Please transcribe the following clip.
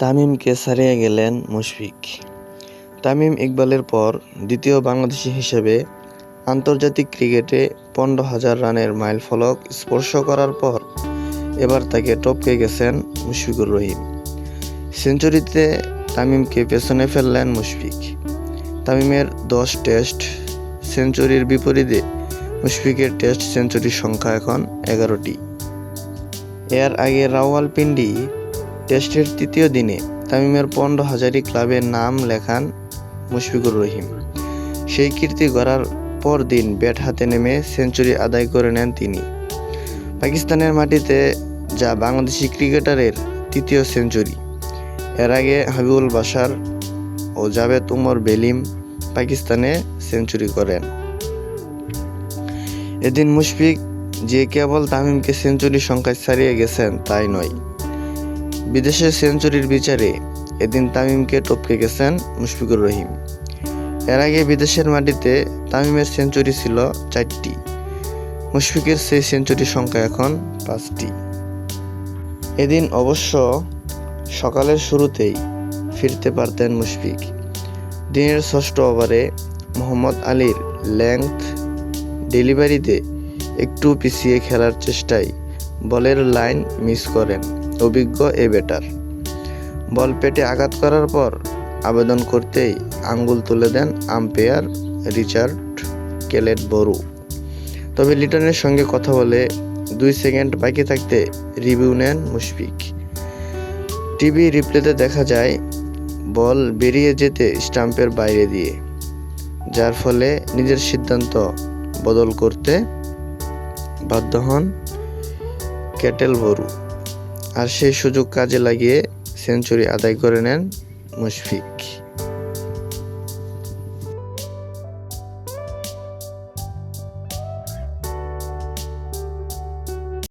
তামিমকে ছাড়িয়ে গেলেন মুশফিক। তামিম ইকবালের পর দ্বিতীয় বাংলাদেশি হিসেবে আন্তর্জাতিক ক্রিকেটে পনেরো হাজার রানের মাইল ফলক স্পর্শ করার পর এবার তাকে টপকে গেছেন মুশফিকুর রহিম। সেঞ্চুরিতে তামিমকে পেছনে ফেললেন মুশফিক। তামিমের দশ টেস্ট সেঞ্চুরির বিপরীতে মুশফিকের টেস্ট সেঞ্চুরির সংখ্যা এখন এগারোটি। এর আগে রাওয়ালপিন্ডি টেস্টের তৃতীয় দিনে তামিমের পনেরো হাজারি ক্লাবের নাম লেখান মুশফিকুর রহিম। সেই কীর্তি গড়ার পর দিন ব্যাট হাতে নেমে সেঞ্চুরি আদায় করে নেন তিনি। পাকিস্তানের মাটিতে যা বাংলাদেশি ক্রিকেটারের তৃতীয় সেঞ্চুরি। এর আগে হাবিবুল বাশার ও জাভেদ উমর বেলিম পাকিস্তানে সেঞ্চুরি করেন। এদিন মুশফিক যে কেবল তামিমকে সেঞ্চুরি সংখ্যায় ছাড়িয়ে গেছেন, তাই নয়। বিদেশে সেঞ্চুরির বিচারে এদিন তামিমকে টপকে গেছেন মুশফিকুর রহিম। এর আগে বিদেশের মাটিতে তামিমের সেঞ্চুরি ছিল চারটি। মুশফিকের সেই সেঞ্চুরির সংখ্যা এখন পাঁচটি। এদিন অবশ্য সকালের শুরুতেই ফিরতে পারতেন মুশফিক। দিনের ষষ্ঠ ওভারে মোহাম্মদ আলীর লেংথ ডেলিভারিতে একটু পিছিয়ে খেলার চেষ্টায় বলের লাইন মিস করেন। অভিজ্ঞ এ ব্যাটার বল পেটে আঘাত করার পর আবেদন করতেই আঙ্গুল তুলে দেন আম্পায়ার রিচার্ড কেলেট বড়ু তবে লিটনের সঙ্গে কথা বলে দুই সেকেন্ড বাকি থাকতে রিভিউ নেন মুশফিক। টিভি রিপ্লেতে দেখা যায়, বল বেরিয়ে যেতে স্টাম্পের বাইরে দিয়ে, যার ফলে নিজের সিদ্ধান্ত বদল করতে বাধ্য হন ক্যাটেল বরু। আর সেই সুযোগ কাজে লাগিয়ে সেঞ্চুরি আদায় করে নেন মুশফিক।